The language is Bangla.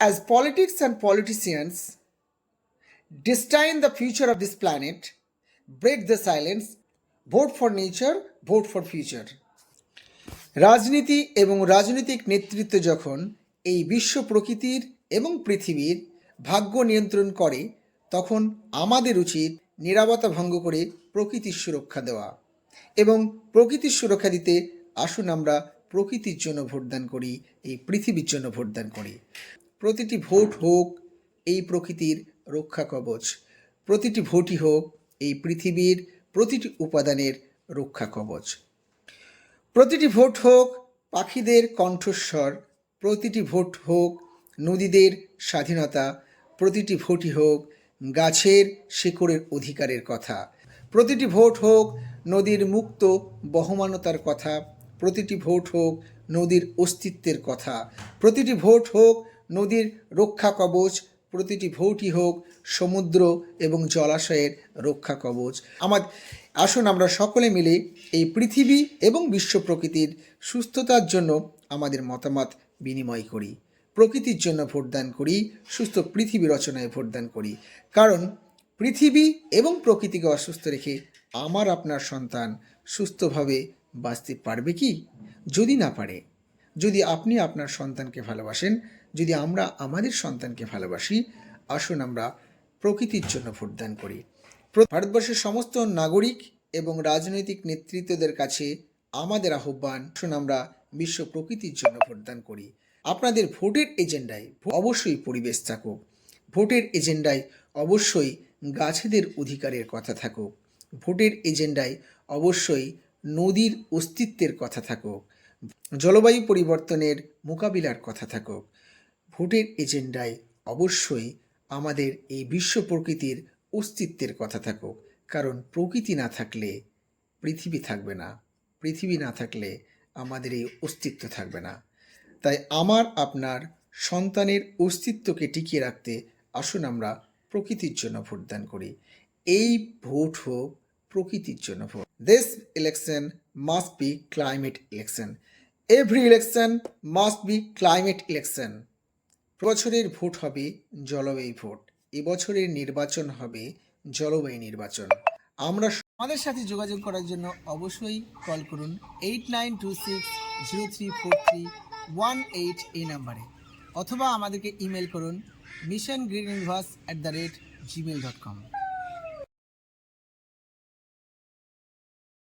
As politics and politicians destine the future of this planet, break the silence, vote for nature, vote for future. রাজনীতি এবং রাজনৈতিক নেতৃত্ব যখন এই বিশ্ব প্রকৃতির এবং পৃথিবীর ভাগ্য নিয়ন্ত্রণ করে তখন আমাদের উচিত নিরাপত্তা ভঙ্গ করে প্রকৃতির সুরক্ষা দেওয়া এবং প্রকৃতির সুরক্ষা দিতে আসুন আমরা প্রকৃতির জন্য ভোটদান করি এই পৃথিবীর জন্য ভোটদান করি প্রতিটি ভোট হোক এই প্রকৃতির রক্ষা কবচ, প্রতিটি ভোটই হোক এই পৃথিবীর প্রতিটি উপাদানের রক্ষা কবচ। প্রতিটি ভোট হোক পাখিদের কণ্ঠস্বর, প্রতিটি ভোট হোক নদীদের স্বাধীনতা, প্রতিটি ভোটই হোক গাছের শেকড়ের অধিকারের কথা, প্রতিটি ভোট হোক নদীর মুক্ত বহমানতার কথা, প্রতিটি ভোট হোক নদীর অস্তিত্বের কথা, প্রতিটি ভোট হোক নদীর রক্ষা কবচ, প্রতিটি ভৌটি হোক, সমুদ্র এবং জলাশয়ের রক্ষা কবচ। আমার আসুন আমরা সকলে মিলে এই পৃথিবী এবং বিশ্ব প্রকৃতির সুস্থতার জন্য আমাদের মতামত বিনিময় করি। প্রকৃতির জন্য ভোটদান করি, সুস্থ পৃথিবী রচনায় ভোটদান করি। কারণ পৃথিবী এবং প্রকৃতিকে অসুস্থ রেখে আমার আপনার সন্তান সুস্থভাবে বাঁচতে পারবে কি? যদি না পারে, যদি আপনি আপনার সন্তানকে ভালোবাসেন যদি আমরা আমাদের সন্তানকে ভালোবাসি, আসুন আমরা প্রকৃতির জন্য ভোটদান করি। ভারতবর্ষের সমস্ত নাগরিক এবং রাজনৈতিক নেতৃত্বদের কাছে আমাদের আহ্বান, আসুন আমরা বিশ্ব প্রকৃতির জন্য ভোটদান করি। আপনাদের ভোটের এজেন্ডায় অবশ্যই পরিবেশ থাকুক। ভোটের এজেন্ডায় অবশ্যই গাছেদের অধিকারের কথা থাকুক। ভোটের এজেন্ডায় অবশ্যই নদীর অস্তিত্বের কথা থাকুক। জলবায়ু পরিবর্তনের মোকাবিলার কথা থাকুক। ভোটের এজেন্ডায় অবশ্যই আমাদের এই বিশ্ব প্রকৃতির অস্তিত্বের কথা থাকুক। কারণ প্রকৃতি না থাকলে পৃথিবী থাকবে না। পৃথিবী না থাকলে আমাদের এই অস্তিত্ব থাকবে না। তাই আমার, আপনার সন্তানের অস্তিত্বকে টিকিয়ে রাখতে আসুন আমরা প্রকৃতির জন্য ভোটদান করি। এই ভোট হোক প্রকৃতির জন্য vote. This election must be climate election every election must be climate election বছরের ভোট হবে জলবায়ু ভোট, এবছরের নির্বাচন হবে জলবায়ু নির্বাচন। আমরা আমাদের সাথে যোগাযোগ করার জন্য অবশ্যই কল করুন eight nine two six zero three four three one eight এই নাম্বারে অথবা আমাদেরকে ইমেল করুন mission green at the rate gmail dot com.